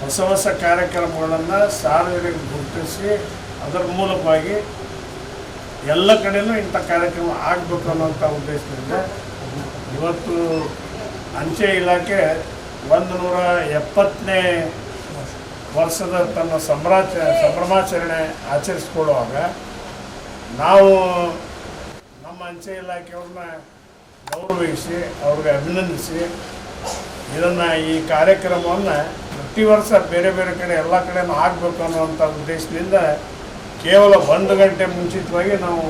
ಹೊಸ ಹೊಸ ಕಾರ್ಯಕ್ರಮಗಳನ್ನು ಸಾರ್ವಜನಿಕ ಗುರುತಿಸಿ ಅದರ ಮೂಲಕವಾಗಿ ಎಲ್ಲ ಕಡೆನೂ ಇಂಥ ಕಾರ್ಯಕ್ರಮ ಆಗಬೇಕು ಅನ್ನೋಂಥ ಉದ್ದೇಶದಿಂದ ಇವತ್ತು ಅಂಚೆ ಇಲಾಖೆ ಒಂದು ನೂರ ಎಪ್ಪತ್ತನೇ ವರ್ಷದ ತನ್ನ ಸಂಭ್ರಾಚ, ಸಂಭ್ರಮಾಚರಣೆ ಆಚರಿಸ್ಕೊಳ್ಳುವಾಗ ನಾವು ನಮ್ಮ ಅಂಚೆ ಇಲಾಖೆಯವ್ರನ್ನ ಗೌರವಿಸಿ ಅವ್ರಿಗೆ ಅಭಿನಂದಿಸಿ ಇದನ್ನು ಈ ಕಾರ್ಯಕ್ರಮವನ್ನು ಪ್ರತಿ ವರ್ಷ ಬೇರೆ ಬೇರೆ ಕಡೆ ಎಲ್ಲ ಕಡೆನೂ ಆಗಬೇಕು ಅನ್ನುವಂಥ ಉದ್ದೇಶದಿಂದ ಕೇವಲ ಒಂದು ಗಂಟೆ ಮುಂಚಿತವಾಗಿ ನಾವು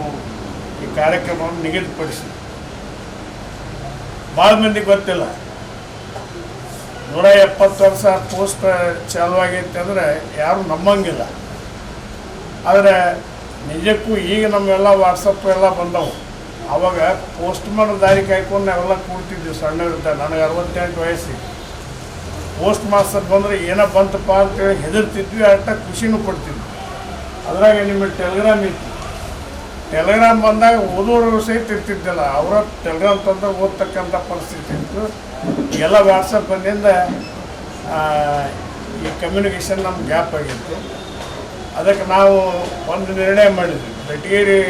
ಈ ಕಾರ್ಯಕ್ರಮವನ್ನು ನಿಗದಿಪಡಿಸಿದ್ವಿ. ಭಾಳ ಮಂದಿ ಗೊತ್ತಿಲ್ಲ. ನೂರ ಎಪ್ಪತ್ತು ವರ್ಷ ಪೋಸ್ಟ್ ಚಾಲುವಾಗೈತೆ ಅಂದರೆ ಯಾರು ನಂಬಂಗಿಲ್ಲ. ಆದರೆ ನಿಜಕ್ಕೂ ಈಗ ನಮ್ಮೆಲ್ಲ ವಾಟ್ಸಪ್ ಎಲ್ಲ ಬಂದವು. ಅವಾಗ ಪೋಸ್ಟ್ಮನ್ ದಾರಿ ಕಾಯ್ಕೊಂಡು ನಾವೆಲ್ಲ ಕೂಡ್ತಿದ್ವಿ ಇರುತ್ತೆ ನನಗೆ ಅರವತ್ತೆಂಟು ವಯಸ್ಸಿಗೆ ಪೋಸ್ಟ್ ಮಾಸ್ಟರ್ ಬಂದರೆ ಏನೋ ಬಂತಪ್ಪ ಅಂತೇಳಿ ಹೆದರ್ತಿದ್ವಿ ಅಂತ ಖುಷಿನೂ ಕೊಡ್ತಿದ್ವಿ ಅದ್ರಾಗ ನಿಮಗೆ ಟೆಲಿಗ್ರಾಮ್ ಇತ್ತು. ಟೆಲಿಗ್ರಾಮ್ ಬಂದಾಗ ಓದೋರು ಸಹಿತ ಇರ್ತಿದ್ದಿಲ್ಲ. ಅವರ ಟೆಲಿಗ್ರಾಮ್ ತಂದು ಓದ್ತಕ್ಕಂಥ ಪರಿಸ್ಥಿತಿ ಇತ್ತು. ಎಲ್ಲ ವಾಟ್ಸಪ್ ಬಂದಿಂದ ಈ ಕಮ್ಯುನಿಕೇಷನ್ ನಮ್ಗೆ ಗ್ಯಾಪ್ ಆಗಿತ್ತು. ಅದಕ್ಕೆ ನಾವು ಒಂದು ನಿರ್ಣಯ ಮಾಡಿದ್ವಿ. ಬೆಟಗೇರಿ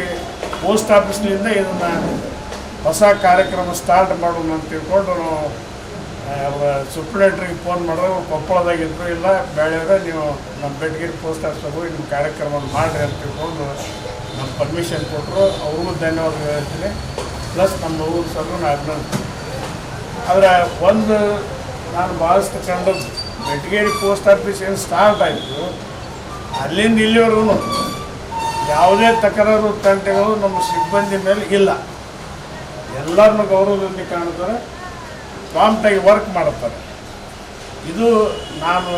ಪೋಸ್ಟ್ ಆಫೀಸ್ನಿಂದ ಇದನ್ನು ಹೊಸ ಕಾರ್ಯಕ್ರಮ ಸ್ಟಾರ್ಟ್ ಮಾಡೋಣ ಅಂತ ತಿಳ್ಕೊಂಡು ನಾವು ಸುಪ್ರಿಡೆಂಟ್ರಿಗೆ ಫೋನ್ ಮಾಡಿದ್ರೆ ಅವ್ರು ಕೊಪ್ಪಳದಾಗಿದ್ರು, ಇಲ್ಲ ಬೆಳೆಯವ್ರೆ ನೀವು ನಮ್ಮ ಬೆಟ್ಟಗಿರಿ ಪೋಸ್ಟ್ ಆಫೀಸ್ಗೆ ಹೋಗಿ ನಿಮ್ಮ ಕಾರ್ಯಕ್ರಮ ಮಾಡಿರಿ ಅಂತ ತಿಳ್ಕೊಂಡು ನಮ್ಮ ಪರ್ಮಿಷನ್ ಕೊಟ್ಟರು ಅವ್ರಿಗೂ ಧನ್ಯವಾದ ಹೇಳ್ತೀನಿ. ಪ್ಲಸ್ ನಮ್ಮ ಊರು ಸರ್ ಅಭಿನಂದಿಸ್ತೀನಿ ಆದರೆ ಒಂದು ನಾನು ಕಂಡದ್ದು ಬೆಟಗೇರಿ ಪೋಸ್ಟ್ ಆಫೀಸ್ ಏನು ಸ್ಟಾರ್ಟ್ ಆಯಿತು, ಅಲ್ಲಿಂದ ಇಲ್ಲಿವರೆಗೂ ಯಾವುದೇ ತಕರಾರು ತಂಟೆಗಳು ನಮ್ಮ ಸಿಬ್ಬಂದಿ ಮೇಲೆ ಇಲ್ಲ. ಎಲ್ಲರನ್ನೂ ಗೌರವದಲ್ಲಿ ಕಾಣ್ತಾರೆ. ಪ್ರಾಂಪ್ಟಾಗಿ ವರ್ಕ್ ಮಾಡುತ್ತಾರೆ. ಇದು ನಾನು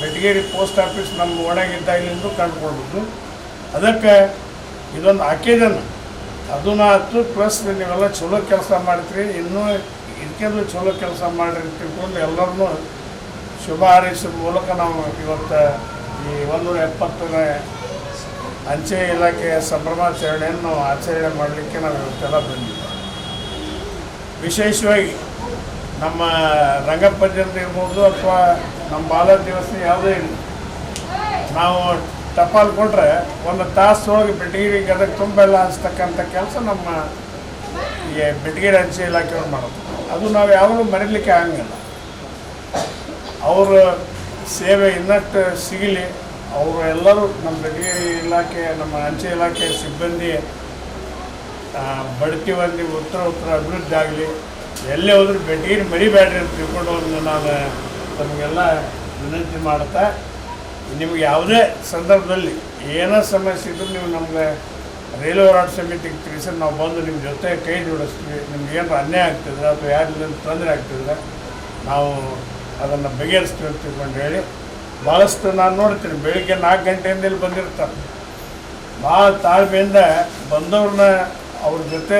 ಬೆಟಗೇರಿ ಪೋಸ್ಟ್ ಆಫೀಸ್ ನಮ್ಮ ಒಳಗಿದ್ದಾಗಲಿಂದು ಕಂಡುಕೊಳ್ಬೋದು ಅದಕ್ಕೆ ಇದೊಂದು ಆಕೇಜನ್ ಅದನ್ನ ಹತ್ತು ಪ್ಲಸ್ ನೀವೆಲ್ಲ ಚಲೋ ಕೆಲಸ ಮಾಡ್ತೀರಿ ಇನ್ನೂ ಇದಕ್ಕೆಂದು ಚಲೋ ಕೆಲಸ ಮಾಡಿರಿ ತಿಳ್ಕೊಂಡು ಎಲ್ಲರನ್ನೂ ಶುಭ ಹಾರೈಸೋ ಮೂಲಕ ನಾವು ಇವತ್ತು ಈ ಒಂದೂರ ಎಪ್ಪತ್ತನೇ ಅಂಚೆ ಇಲಾಖೆಯ ಸಂಭ್ರಮಾಚರಣೆಯನ್ನು ಆಚರಣೆ ಮಾಡಲಿಕ್ಕೆ ನಾವು ಇವತ್ತೆಲ್ಲ ಬಂದಿದ್ದೀವಿ. ವಿಶೇಷವಾಗಿ ನಮ್ಮ ರಂಗಪಂಚಮಿ ಇರ್ಬೋದು ಅಥವಾ ನಮ್ಮ ಬಾಲ ದಿವಸ ಯಾವುದೇ ಇಲ್ಲ ನಾವು ಟಪಾಲ್ ಕೊಟ್ಟರೆ ಒಂದು ತಾಸೊಳಗೆ ಹೋಗಿ ಗದಗ ತುಂಬ ಎಲ್ಲ ಹಂಚ್ತಕ್ಕಂಥ ಕೆಲಸ ನಮ್ಮ ಈ ಬೆಟಗಿರಿ ಅಂಚೆ ಇಲಾಖೆಯವ್ರು ಮಾಡೋದು. ಅದು ನಾವು ಯಾವಾಗಲೂ ಮರೀಲಿಕ್ಕೆ ಆಗಂಗಿಲ್ಲ. ಅವರ ಸೇವೆ ಇನ್ನಷ್ಟು ಸಿಗಲಿ, ಅವರು ಎಲ್ಲರೂ ನಮ್ಮ ಬೆಟಗಿರಿ ಇಲಾಖೆ, ನಮ್ಮ ಅಂಚೆ ಇಲಾಖೆ ಸಿಬ್ಬಂದಿ ಬಡ್ತಿ ಬಂದು ಉತ್ತರ ಉತ್ತರ ಅಭಿವೃದ್ಧಿ ಆಗಲಿ ಎಲ್ಲೇ ಹೋದ್ರೂ ಬೆಟಗೇರಿ ಮರಿಬೇಡ್ರಿ ಅಂತ ತಿಳ್ಕೊಂಡು ಹೋದ್ರೆ ನಾನು ತಮಗೆಲ್ಲ ವಿನಂತಿ ಮಾಡ್ತಾ ನಿಮ್ಗೆ ಯಾವುದೇ ಸಂದರ್ಭದಲ್ಲಿ ಏನೋ ಸಮಸ್ಯೆ ಇದ್ರೂ ನೀವು ನಮಗೆ ರೈಲ್ವೆ ರಾಡ್ ಸಮಿತಿಗೆ ತಿಳಿಸಿ, ನಾವು ಬಂದು ನಿಮ್ಮ ಜೊತೆ ಕೈ ಜೋಡಿಸ್ತೀವಿ. ನಿಮ್ಗೆ ಏನಾರು ಅನ್ಯಾಯ ಆಗ್ತಿದ್ರೆ ಅಥವಾ ಯಾರಿಲ್ಲ ತೊಂದರೆ ಆಗ್ತಿದ್ರೆ ನಾವು ಅದನ್ನು ಬಗೆಹರಿಸ್ತೀವಿ ಅಂತ ತಿಳ್ಕೊಂಡು ಹೇಳಿ, ಭಾಳಷ್ಟು ನಾನು ನೋಡ್ತೀನಿ, ಬೆಳಿಗ್ಗೆ ನಾಲ್ಕು ಗಂಟೆಯಿಂದ ಇಲ್ಲಿ ಬಂದಿರ್ತಾರೆ. ಭಾಳ ತಾಳ್ಮೆಯಿಂದ ಬಂದವ್ರನ್ನ ಅವ್ರ ಜೊತೆ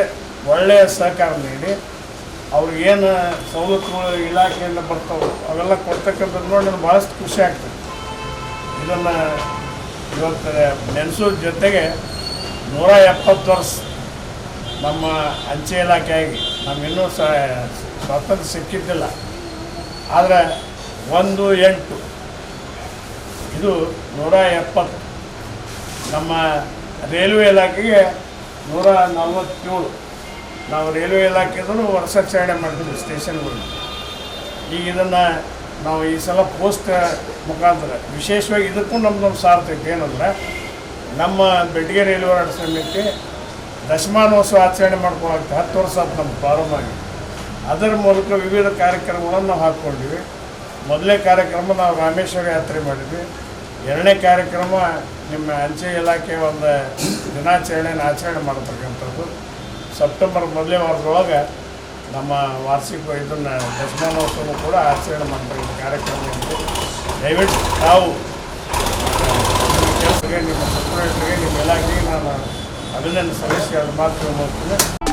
ಒಳ್ಳೆಯ ಸಹಕಾರ ನೀಡಿ ಅವ್ರಿಗೇನು ಸವಲತ್ತುಗಳು ಇಲಾಖೆಯಿಂದ ಬರ್ತಾವೆ ಅವೆಲ್ಲ ಕೊಡ್ತಕ್ಕಂಥದ್ದು ನೋಡಿ ನನಗೆ ಭಾಳಷ್ಟು ಖುಷಿ ಆಗ್ತದೆ. ಇದನ್ನು ಇವತ್ತು ನೆನೆಸೋ ಜೊತೆಗೆ ನೂರ ಎಪ್ಪತ್ತು ವರ್ಷ ನಮ್ಮ ಅಂಚೆ ಇಲಾಖೆಯಾಗಿ ನಮಗಿನ್ನೂ ಸ ಸ್ವಾತಂತ್ರ್ಯ ಸಿಕ್ಕಿದ್ದಿಲ್ಲ. ಆದರೆ ಒಂದು ಎಂಟು, ಇದು ನೂರ ಎಪ್ಪತ್ತು. ನಮ್ಮ ರೈಲ್ವೆ ಇಲಾಖೆಗೆ ನೂರ ನಲ್ವತ್ತೇಳು. ನಾವು ರೈಲ್ವೆ ಇಲಾಖೆದೂ ವರ್ಷಾಚರಣೆ ಮಾಡ್ತೀವಿ ಸ್ಟೇಷನ್ಗಳು. ಈಗ ಇದನ್ನು ನಾವು ಈ ಸಲ ಪೋಸ್ಟ್ ಮುಖಾಂತರ, ವಿಶೇಷವಾಗಿ ಇದಕ್ಕೂ ನಮ್ದೊಂದು ಸಾರ್ಥಕ ಏನಂದ್ರೆ, ನಮ್ಮ ಬೆಟ್ಟಿಗೆ ರೈಲ್ವೆ ಸಮಿತಿ ದಶಮಾನೋತ್ಸವ ಆಚರಣೆ ಮಾಡ್ಕೊಳಕ್ಕೆ ಹತ್ತು ವರ್ಷ ಆಯ್ತು ನಮ್ಮ ಪ್ರಾರಂಭ ಆಗಿ. ಅದರ ಮೂಲಕ ವಿವಿಧ ಕಾರ್ಯಕ್ರಮಗಳನ್ನು ನಾವು ಹಾಕ್ಕೊಂಡಿವಿ ಮೊದಲನೇ ಕಾರ್ಯಕ್ರಮ ನಾವು ರಾಮೇಶ್ವರ ಯಾತ್ರೆ ಮಾಡಿದ್ವಿ. ಎರಡನೇ ಕಾರ್ಯಕ್ರಮ ನಿಮ್ಮ ಅಂಚೆ ಇಲಾಖೆ ಒಂದು ದಿನಾಚರಣೆಯನ್ನು ಆಚರಣೆ ಮಾಡತಕ್ಕಂಥದ್ದು. ಸೆಪ್ಟೆಂಬರ್ ಮೊದಲೇ ವಾರದೊಳಗೆ ನಮ್ಮ ವಾರ್ಷಿಕ ಇದನ್ನು ದಶಮಾನೋತ್ಸವ ಕೂಡ ಆಚರಣೆ ಮಾಡ್ತಕ್ಕಂಥ ಕಾರ್ಯಕ್ರಮ ದಯವಿಟ್ಟು ತಾವು ಕೆಲಸಕ್ಕೆ, ನಿಮ್ಮ ಸಪ್ರೇಟ್ಗೆ ನಿಮ್ಮ ಇಲಾಖೆಗೆ ನಾನು ಅಭಿನಂದನೆ ಸಲ್ಲಿಸಿ ಅದು ಮಾತ್ರ ಹೋಗ್ತೀನಿ